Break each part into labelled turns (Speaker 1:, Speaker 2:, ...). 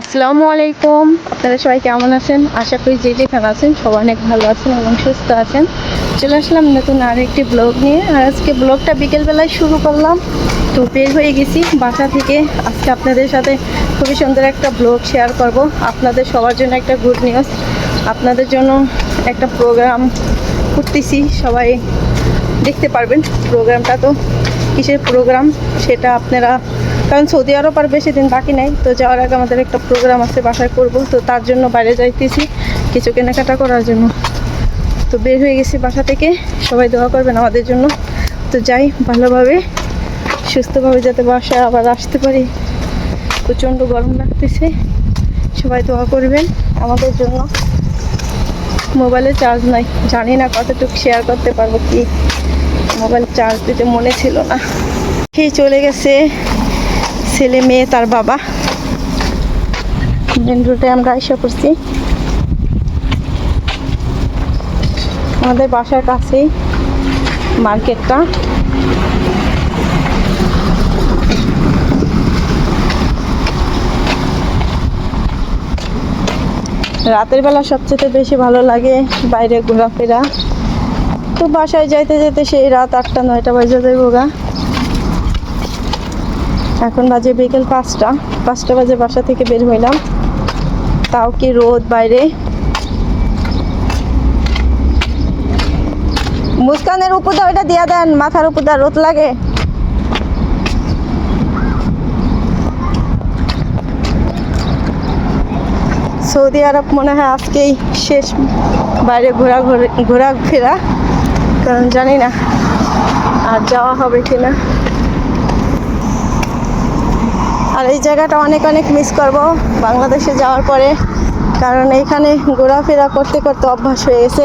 Speaker 1: আসসালামু আলাইকুম। আপনারা সবাই কেমন আছেন? আশা করি যে যেখানে আছেন সবাই অনেক ভালো আছেন এবং সুস্থ আছেন। চলে আসলাম নতুন আর একটি ব্লগ নিয়ে। আর আজকে ব্লগটা বিকেলবেলায় শুরু করলাম। তো বের হয়ে গেছি বাসা থেকে। আজকে আপনাদের সাথে খুবই সুন্দর একটা ব্লগ শেয়ার করব। আপনাদের সবার জন্য একটা গুড নিউজ আপনাদের জন্য একটা প্রোগ্রাম করতেছি। সবাই দেখতে পারবেন। প্রোগ্রামটা তো কিসের প্রোগ্রাম সেটা আপনারা কারণ সৌদি আরব আর বেশি দিন বাকি নাই, তো যাওয়ার আগে আমাদের একটা প্রোগ্রাম আছে, বাসায় করব। তো তার জন্য বাইরে যাইতেছি, কিছু কেনাকাটা করার জন্য। তো বের হয়ে গেছি বাসা থেকে, সবাই দোয়া করবেন আমাদের জন্য। তো যাই, ভালোভাবে, সুস্থভাবে যাতে বাসায় আবার আসতে পারি। প্রচণ্ড গরম লাগতেছে, সবাই দোয়া করবেন আমাদের জন্য। মোবাইলে চার্জ নাই, জানি না কতটুকু শেয়ার করতে পারব কি। মোবাইল চার্জ দিতে মনে ছিল না। খেয়ে চলে গেছে ছেলে মেয়ে, তার বাবা। মেন রুটে আমরা এসে করছি আমাদের বাসার কাছেই মার্কেটটা। রাতের বেলা সবচেয়ে বেশি ভালো লাগে বাইরে ঘোরাফেরা। তো বাসায় যাইতে যেতে সেই রাত আটটা, নয়টা বাজে যাব গা। এখন বাজে বিকেল পাঁচটা। পাঁচটা বাজে বাসা থেকে বের হইলাম। তাও কি রোদ বাইরে? মুস্কানের উপর দাও এটা দিয়া দেন, মাথার উপর দা রোদ লাগে। সৌদি আরব মনে হয় আজকেই শেষ, বাইরে ঘোরা ঘোরাফেরা কারণ জানি না আর যাওয়া হবে কিনা। আর এই জায়গাটা অনেক অনেক মিস করব বাংলাদেশে যাওয়ার পরে। কারণ এইখানে ঘোরাফেরা করতে করতে অভ্যাস হয়ে গেছে।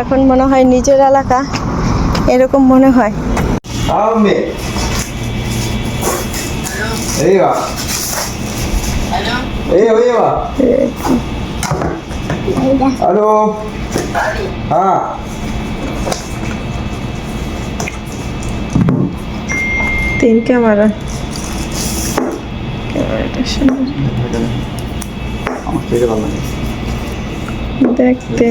Speaker 1: এখন মনে হয় নিজের এলাকা এরকম মনে হয়।
Speaker 2: হ্যালো। হ্যাঁ।
Speaker 1: তিন ক্যামেরা। দেখতে।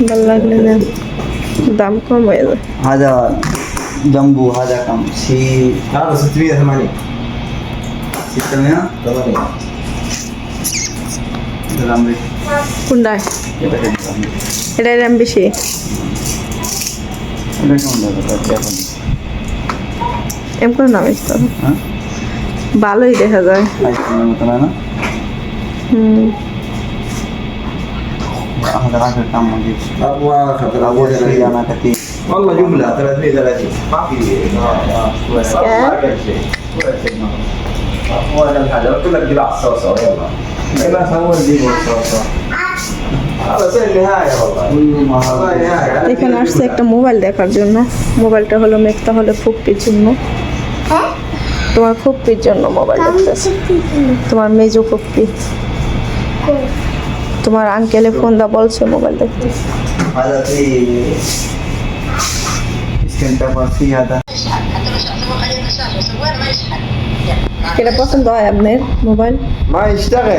Speaker 1: ভালো লাগলে না। দাম কম হয়ে যায়।
Speaker 3: হাজার জম্বু হাজার কম সি
Speaker 2: আর সুত্রি
Speaker 3: আছে
Speaker 2: মানে
Speaker 3: সিস্টেমে তাহলে
Speaker 1: কোনটা?
Speaker 3: এটা
Speaker 1: দাম বেশি এম করে নাম ইস্তো
Speaker 3: হ্যাঁ
Speaker 1: ভালোই দেখা যায়
Speaker 3: আইফোনের মতো না না
Speaker 1: হুম
Speaker 3: هذا آخر كم موجود
Speaker 2: ابغى خطر
Speaker 3: أول
Speaker 2: ابغى
Speaker 3: شيء أنا كثير
Speaker 2: والله جمله 330 ما في
Speaker 1: كام؟
Speaker 2: ما في شيء ولا شيء ما في. ولا الحاجه قلت لك جلع الصوصه يلا يلا سووا دي الصوصه
Speaker 1: এখানে আসছে একটা মোবাইল দেখার জন্য। মোবাইলটা হলো মেঘটা হলো ফুপ্পির জন্য। তোমার ফুপ্পির জন্য মোবাইল দেখতেছে। তোমার মেজো ফুপ্পি। তোমার আঙ্কেলে ফোন দা বলছে মোবাইল দেখতে। কেটা পছন্দ হয় আপনার মোবাইল? মা
Speaker 2: ইস্টাকে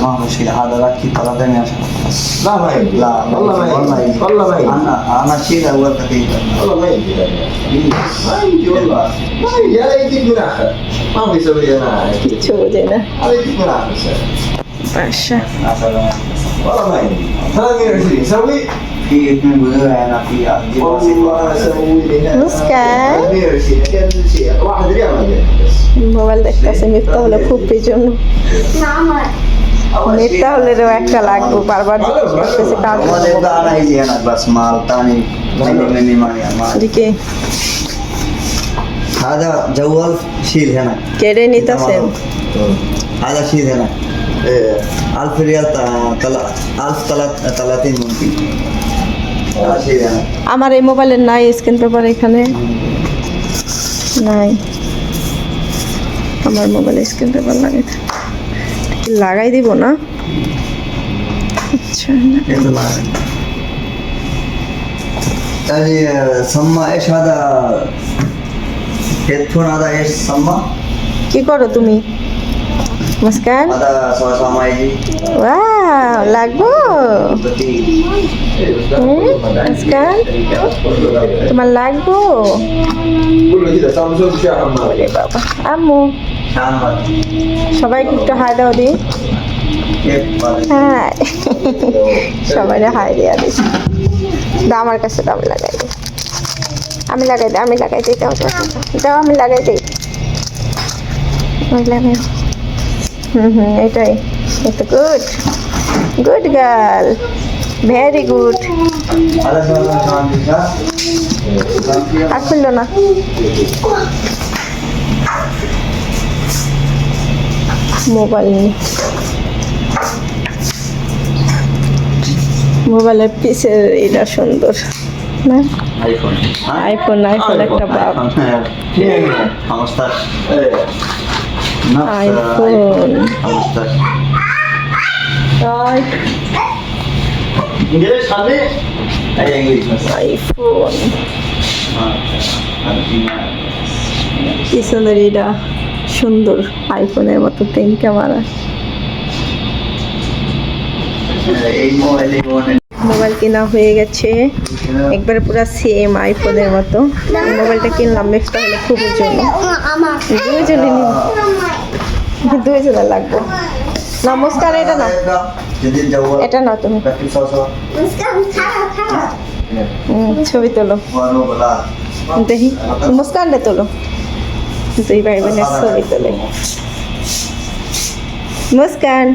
Speaker 2: ما
Speaker 1: ماشي
Speaker 3: هذا لك طلب يا
Speaker 2: لا ما يجي.
Speaker 3: لا
Speaker 2: والله ما يجي. والله ما يجي.
Speaker 3: أنا أنا شيء اول تقريبا
Speaker 2: والله ما يجي. ما يجي والله. ما يجي. هذا يجيك من آخر. ما في سوي
Speaker 1: أنا تشود هنا
Speaker 2: هذا يجيك من
Speaker 1: آخر
Speaker 3: باشا.
Speaker 2: والله ما يجي. 320 سوي.
Speaker 3: في اثنين بذوع أنا في
Speaker 2: نص كام؟ 120 واحد ريال ما والدك قاسم
Speaker 1: يطول أخوك بجنون نعم. ফুপির জন্য
Speaker 4: Mama.
Speaker 1: মিথ্যা হলেও একটা লাগবে বারবার জিজ্ঞেস করতেছে কাজ
Speaker 3: والله يبقى انا يجي هنا بس مال ثاني مني مني ماني ما
Speaker 1: এদিকে
Speaker 3: هذا جوال شيل هنا
Speaker 1: কেড়ে নিতেছেন
Speaker 3: هذا شيل هنا إيه، ألف ريال تا- تلا- ألف تلا- ثلاثين ممكن ماشي يعني
Speaker 1: আমার এই মোবাইলের নাই স্ক্রিন পেপার এখানে নাই আমার মোবাইলে স্ক্রিন পেপার লাগে কি লাগাই দিব না। আচ্ছা।
Speaker 3: এস সাম্মা।
Speaker 1: কি করো তুমি?
Speaker 3: নমস্কার। আদা সামাই জি
Speaker 1: ওয়াও লাগবো? নমস্কার। তোমার লাগবো? আম্মু। সবাইকে একটু হাই দাও দি। হ্যাঁ। সবাই হাই দেওয়া দি দাও আমার কাছে দাম লাগাই দে আমি লাগাই দিই আমি লাগাই দিই, দাও দাও আমি লাগাই দিই। লাগাই। হুম হুম, এটাই। এটা good
Speaker 3: good girl very good
Speaker 1: আর খুললো না। মোবাইল নিয়ে। মোবাইলের পিসের এটা সুন্দর না? আইফোন আইফোন একটা বাপ। আইফোন
Speaker 3: আইফোন
Speaker 1: পিছনের সুন্দর এটা। সুন্দর আইফোনের মতো তিন ক্যামেরা।
Speaker 3: মোবাইল
Speaker 1: কেনা হয়ে গেছে। একবারে পুরো সেম আইফোনের মতো। মোবাইলটা কিনলাম নেক্সটটা হলে খুব জন্য
Speaker 4: আমার
Speaker 1: দুইজনে নিব দুইজনে লাগবো। না, মুস্কান, এটা না এটা না তুমি। ছবি তোলো। দেখি। মুস্কানটা তোলো। দুই ভাই বোনের ছবি তোলে। মুস্কান।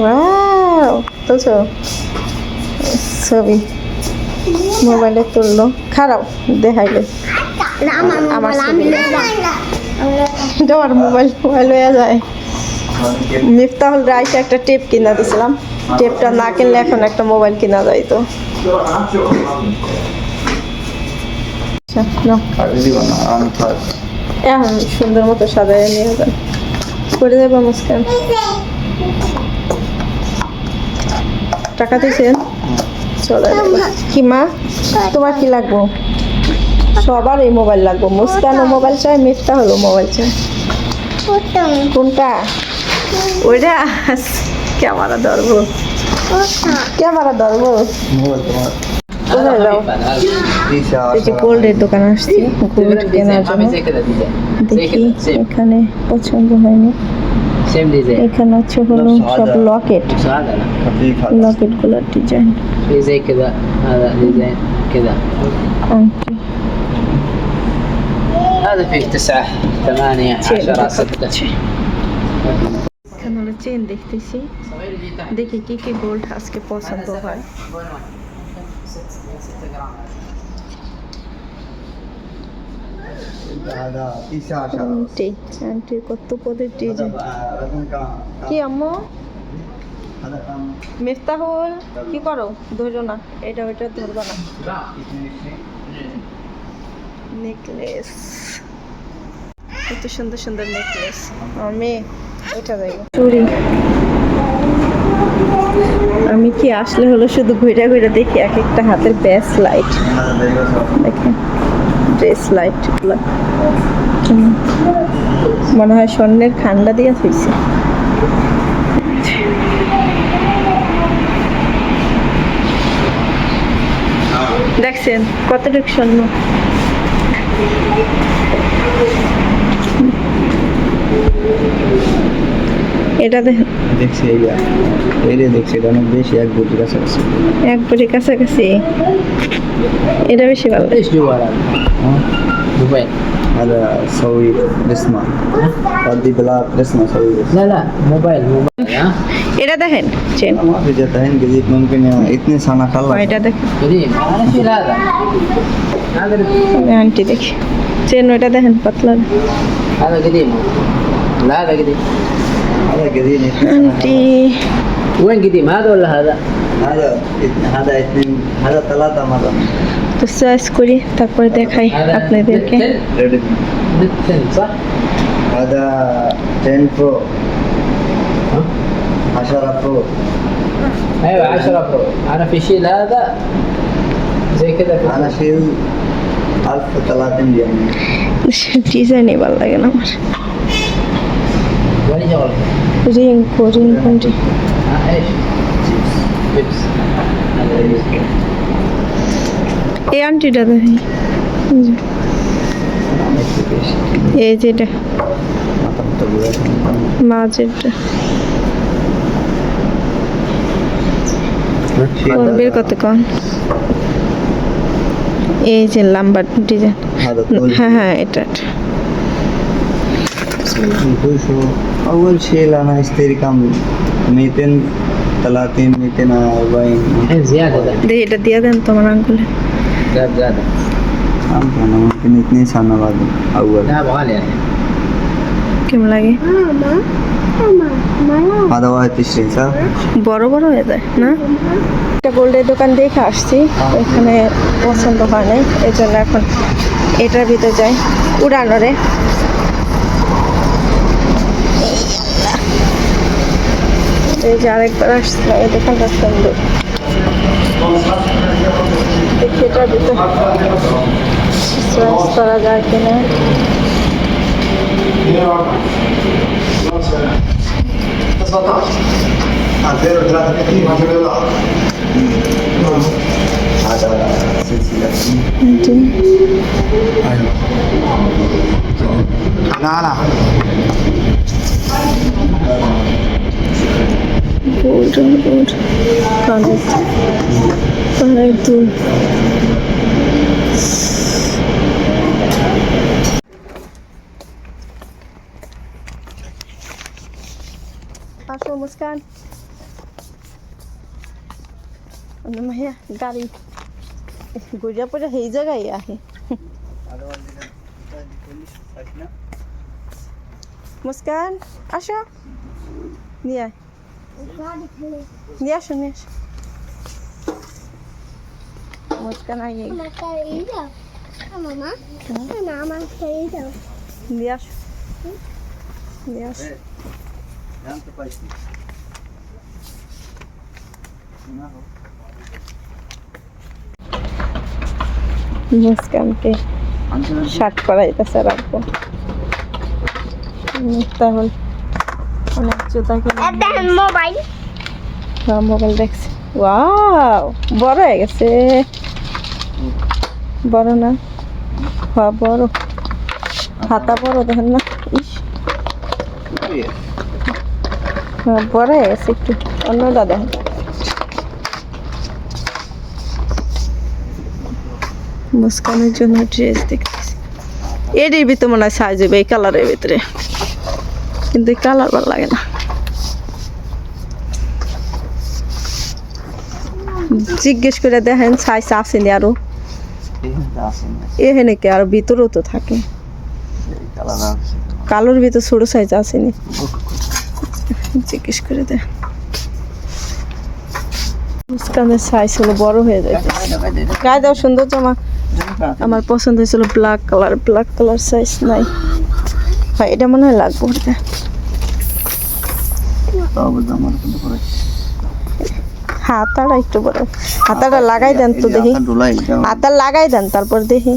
Speaker 1: ওয়াও তোছো ছবি। মোবাইলে তুললো। খারাপ, দেখাইলে।
Speaker 4: আমার
Speaker 1: তোমার
Speaker 4: মোবাইল
Speaker 1: মোবাইল হয়ে যায়। মিফতাহুল রাইসে একটা টেপ কিনা দিছিলাম। টেপটা না কিনলে এখন একটা মোবাইল কিনা যায় তো। আচ্ছা, নাও। এখন সুন্দর মতো সাজায় নিয়ে যান করে দেবো মুস্কান। টাকা দিয়েছেন? চলে কি মা? তোমার কি লাগবো? সবার এই মোবাইল লাগবো। মুস্কানও মোবাইল চাই মিফতা হলো মোবাইল চাই কোনটা? ওইটা? ক্যামেরা ধরবো। ক্যামেরা ধরবো।
Speaker 3: মোবাইল তোমার
Speaker 1: কোথায় যাও
Speaker 3: দিশা
Speaker 1: এই যে গোল্ডের দোকান আসছি গোল্ড কেনার জন্য
Speaker 5: زي كذا ديزاين زي
Speaker 1: দেখি
Speaker 5: كذا سيم
Speaker 1: এখানে পছন্দ হয়নি
Speaker 5: سيم ديزاين
Speaker 1: এখানে হচ্ছে হলো সব লকেট
Speaker 5: بس هذا لا
Speaker 3: خفيف
Speaker 1: লকেট গুলোর ডিজাইন
Speaker 5: في زي كذا هذا ديزاين كذا
Speaker 1: আংটি
Speaker 5: هذا فيه تسعة ثمانية عشرة ستة
Speaker 1: এখানে হলো চেন দেখতেছি দেখি কি কি গোল্ড আজকে পছন্দ হয়
Speaker 3: আন্টি
Speaker 1: আন্টি হ্যাঁ, কত কি আম্মু? মিফতাহুল কি করো? ধরো না এটা ওইটা ধরবা না। নেকলেস। কত সুন্দর সুন্দর নেকলেস। আমি ওইটা যাই চুরি আমি কি আসলে হলো শুধু ঘুরে ঘুরে দেখি এক একটা হাতের ব্যাস লাইট। দেখেন। ড্রেস লাইট মনে হয় স্বর্ণের খান্ডা দিয়ে থইছে। দেখছেন কতটুকু স্বর্ণ? এটা দেখেন
Speaker 3: দেখছি এই এই যে দেখছি এটা অনেক বেশি এক বুটির কাছাকাছি
Speaker 1: এক বুড়ি কাছাকাছি এটা বেশি ভালো
Speaker 5: ايش جوا هذا؟ موبايل
Speaker 3: هذا سوي رسمة ودي بلاد رسمة سوي رسمة
Speaker 5: لا لا موبايل موبايل ها
Speaker 1: এটা দেখেন চেন
Speaker 3: ما في جتهين جديد ممكن اثنين سنة خلص
Speaker 1: এটা দেখেন
Speaker 5: قديم انا اشيل هذا هذا
Speaker 1: আন্টি দেখি চেন ওইটা দেখেন পাতলা
Speaker 5: هذا قديم لا هذا قديم
Speaker 3: هذا قديم
Speaker 1: আন্টি
Speaker 5: وين قديم هذا ولا هذا؟
Speaker 3: هذا هذا اثنين هذا ثلاثة مرة
Speaker 1: তো চয়েস করি তারপরে দেখাই
Speaker 5: هذا
Speaker 1: আপনাদেরকে
Speaker 5: نت
Speaker 3: ريدمي
Speaker 5: نت تن، صح؟
Speaker 3: هذا 10 برو
Speaker 5: ها؟
Speaker 3: 10 برو
Speaker 5: ايوه 10 برو انا في شيل هذا زي كذا في
Speaker 3: أنا شيل 1030 ريال
Speaker 1: ডিজাইনই ভালো লাগে না আমার
Speaker 5: وين شغلك؟
Speaker 1: রিঙ্কো রিঙ্কু
Speaker 5: রিঙ্কুটি হ্যাঁ।
Speaker 1: এই আন্টিটা দেখি এই যেটা। মাছেরটা বের করতে কন? এই যে লাম্বার ডিজাইন।
Speaker 3: হ্যাঁ
Speaker 1: হ্যাঁ, হ্যাঁ এটা
Speaker 3: أول شيء أنا أشتري كم 230 240
Speaker 5: الحين زياده ده
Speaker 1: দেখি এটা দিয়ে দেন তোমার আঙ্গুলে
Speaker 5: زاد زياده
Speaker 3: كم كان ممكن اثنين سنة بعد أول
Speaker 5: لا غالي يعني
Speaker 1: কেমন লাগে
Speaker 4: মামা মামা মামা
Speaker 3: هذا واحد تشتري صح؟
Speaker 1: বড় বড় হয়ে যায় না একটা গোল্ডের দোকান দেখে আসছি এখানে পছন্দ হয় নাই এই জন্য এখন এটার ভিতরে যাই উড়ানোরে যে আরেকবার আসছিলাম এই দোকানটা সুন্দর দেখি এটার ভিতরে চয়েস করা যায় কিনা
Speaker 3: না না
Speaker 1: golden gold connect connect to আসো মুস্কান আমরা গাড়ি গুড়িয়া পড়ে সেই জায়গায় আহে। মুস্কান, আসো। নিয়ে আয়। নিয়ে আসো নিয়ে আসো। মুস্কান
Speaker 4: আমার
Speaker 1: নিয়ে আসো। নিয়ে আসো।
Speaker 3: জানতে পারছি না
Speaker 1: মুস্কানকে শার্ট পরাইতেছে রাখব। তাহলে অনেক জুতা
Speaker 4: মোবাইল।
Speaker 1: হ্যাঁ মোবাইল দেখছি। ওয়াও বড় হয়ে গেছে। বড় না? হ্যাঁ বড়। হাতা বড় দেখেন না? ইস। হ্যাঁ বড় হয়ে গেছে একটু। অন্যটা দেখেন। মুস্কানের জন্য ড্রেস দেখতেছি। এরই ভিতরে মনে হয় সাইজ হবে, এই কালারের ভিতরে। কিন্তু এই কালার ভালো লাগে না। জিজ্ঞেস করে দেখেন সাইজ আসেনি আরও। এখানে কি আর ভিতরেও তো থাকে। কালোর ভিতর ছোট সাইজ আসেনি। জিজ্ঞেস করে দেখ মুস্কানের সাইজ হলো বড় হয়ে যায় গায়ে দাও সুন্দর জামা। আমার পছন্দ হয়েছিল black colour black colour size নাই। হয় এটা মনে হয় লাগবে হাতাটা একটু বড়। হাতাটা লাগাই দেন তো দেখি। হাতা লাগাই দেন তারপর দেখি।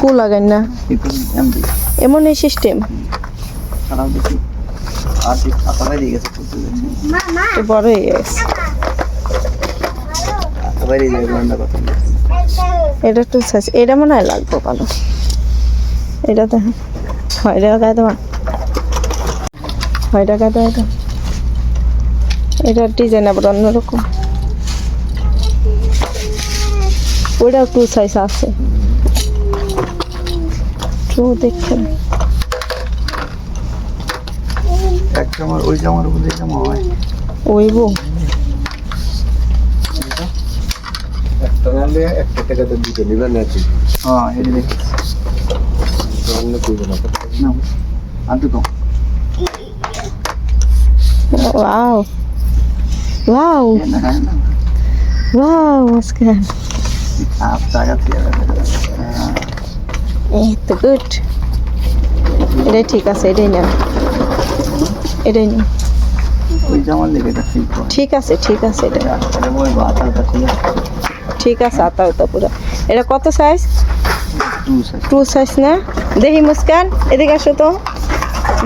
Speaker 1: কু লাগাই না। এমন এই সিস্টেম একটু বড় হয়ে গেছে। এটা একটু সাইজ এটা মনে হয় লাগবে ভালো। এটা দেখেন হয়। এটা গায়ে দেওয়া হয় গায়ে দেওয়া এটা এটার ডিজাইন আবার অন্যরকম। ওটাও টু সাইজ আছে। টু দেখছেন
Speaker 3: এক জামার ওই জামার উপর জামা হয়।
Speaker 1: ওইবো
Speaker 2: একটা নাহলে একটা টাকাতে দুটো নিবেন নাকি
Speaker 3: হ্যাঁ এটা দেখি।
Speaker 2: অন্য করব না
Speaker 3: না আর দুটো।
Speaker 1: ওয়াও। ওয়াও। ওয়াও মুস্কান
Speaker 3: आप জায়গা থেকে
Speaker 1: এই তো গুড। এটাই ঠিক আছে এটাই নেন। এটাই নেন।
Speaker 3: ঠিক
Speaker 1: আছে ঠিক আছে এটা
Speaker 3: এটা ঠিক আছে
Speaker 1: ঠিক আছে আতা উতা পুরো। এটা কত সাইজ
Speaker 3: টু সাইজ
Speaker 1: না? দেখি মুস্কান এদিকে আসো তো।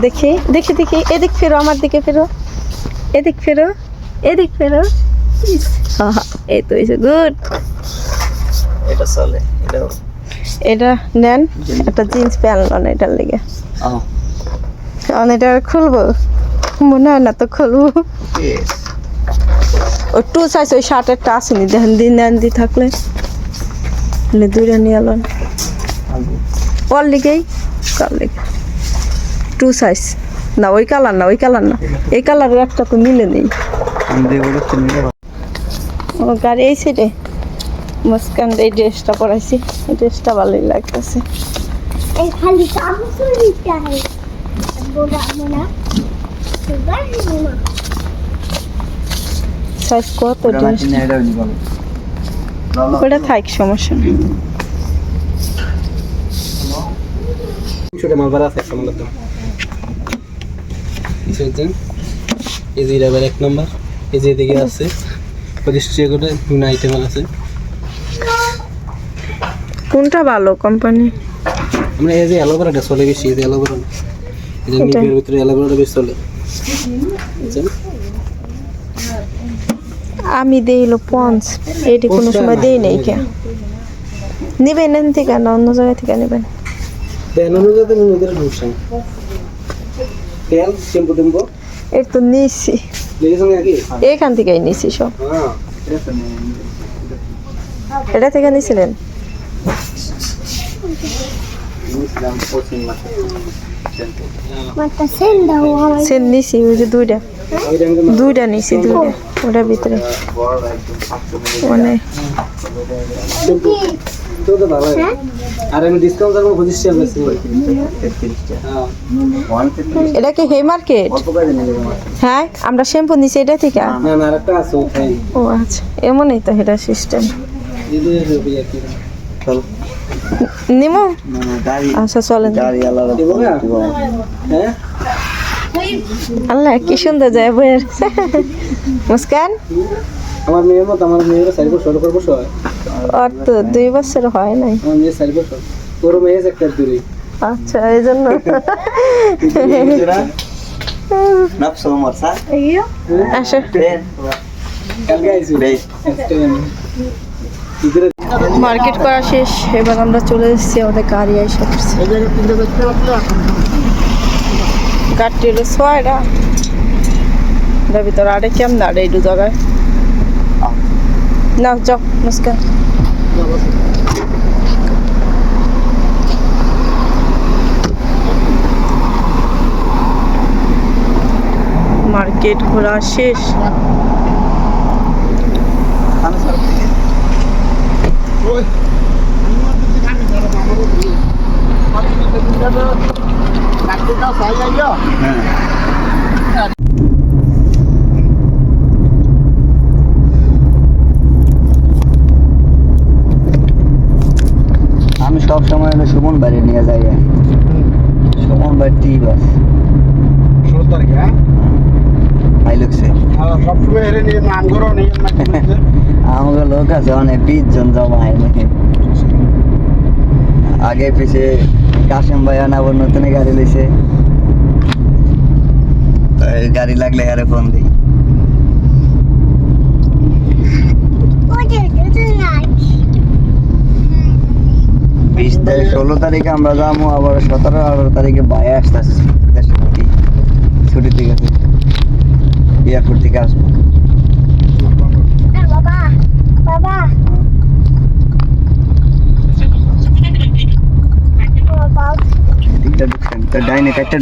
Speaker 1: দেখি দেখি দেখি এদিক ফেরো আমার দিকে ফেরো। এদিক ফেরো এদিক ফেরো। এই তো এসে গুড
Speaker 3: এটা চলে
Speaker 1: এটা নেন একটা জিন্স প্যান্ট নেন এটার লেগে। এটা খুলবো? মনে হয় না তো খুলবো। ওই টু সাইজ ওই শার্টেরটা আসেনি, দেখেন, দিন দেন দি থাকলে। মানে দূরে নিয়ে এলেন ওর লিগেই, কার লিগে? Two size. না, ওই কালার না, ওই কালার না। এই কালারের একটা তো মিলে নেই। ও গাড়ি এই সাইডে মুস্কান এই ড্রেসটা পরাইছি। এই ড্রেসটা ভালোই লাগতেছে।
Speaker 4: খালি কাগজ দিতে হয় বড় মোনা সুগার মোনা
Speaker 1: সাইজ কত
Speaker 3: ওটা
Speaker 1: থাক সমস্যা নেই।
Speaker 5: ছোটো মাল বাড়া আছে সামনে তো এই যে এটা এক নম্বর। এই যে এদিকে আছে করে আইটেম আছে।
Speaker 1: কোনটা ভালো কোম্পানি
Speaker 5: আমরা এই যে অ্যালোভেরাটা চলে বেশি এই যে অ্যালোভেরা এই যে? ভিতরে অ্যালোভেরাটা বেশি চলে।
Speaker 1: আমি দিইলো পঞ্চ এটি কোনো সময়
Speaker 5: না,
Speaker 1: দেই নাই কে। নিবেন এন থেকে না অন্য জায়গা থেকে নেবেন। এর তো নিছি। এখান থেকেই নিছি সব।
Speaker 5: হ্যাঁ।
Speaker 1: এটা থেকে নিছিলেন?
Speaker 3: নিয়েছিলাম পশ্চিম মাসে
Speaker 4: মাথা সেল দাও আমার
Speaker 1: সে নিছি ওই যে দুইটা। দুইটা নিছি দুইটা। ওটার ভিতরে। মানে
Speaker 5: তো তো ভালো আর আমি ডিসকাউন্ট করব পঁচিশ টাকা বেশি
Speaker 3: তেত্রিশটা
Speaker 5: হ্যাঁ।
Speaker 3: ওয়ান তেত্রিশ
Speaker 1: এটা কি হে মার্কেট? হ্যাঁ আমরা শ্যাম্পু নিছি এটা থেকে।
Speaker 5: ওখানে।
Speaker 1: ও আচ্ছা এমনই তো এটা সিস্টেম।
Speaker 5: আর
Speaker 1: নিমো?
Speaker 3: না না গাড়ি
Speaker 1: আচ্ছা চলেন।
Speaker 5: হ্যাঁ?
Speaker 1: আল্লাহ কি সুন্দর যায় বইয়ের। মুস্কান?
Speaker 5: আমার মেয়ের মতো আমার মেয়ের চারি বছর হয়।
Speaker 1: ওর তো দুই বছর হয় নাই।
Speaker 5: আমার মেয়ের চারি বছর। ওর মেয়ে একটা দূরে।
Speaker 1: আচ্ছা এই জন্য। আসো।
Speaker 5: কালকে আইসি।
Speaker 1: মার্কেট করা শেষ, এবার আমরা চলে এসেছি আমাদের গাড়ি এসে পড়ছে। গাড়ি হলো ছয়টা। এটার ভিতরে আরে কেমন আরে একটু জায়গায়? না, যাও মুস্কান মার্কেট ঘোরা শেষ।
Speaker 3: আমি সব সময় হলো সুমন বাড়ি নিয়ে যাই। সুমন বাড়ি বাস।
Speaker 6: ষোলো তারিখে হ্যাঁ?
Speaker 3: আই লুকছে
Speaker 6: সবসময় এর নিয়ে নাম করো নিয়ে
Speaker 3: লোক আছে, অনেক বিশ জন জমা হয় নাকি? আগে পিছে কাশেম ভাই আনাবো নতুন গাড়ি লইছে। গাড়ি লাগলে আরে ফোন দিই। বিশ তারিখ, ষোলো তারিখে আমরা যাব, আবার সতেরো, আঠারো তারিখে বাইরে আসতে আসছে ছুটি ঠিক আছে এয়ারপোর্ট থেকে আসব। দিকটা ঢুকছেন তো ডাইনে কাটটা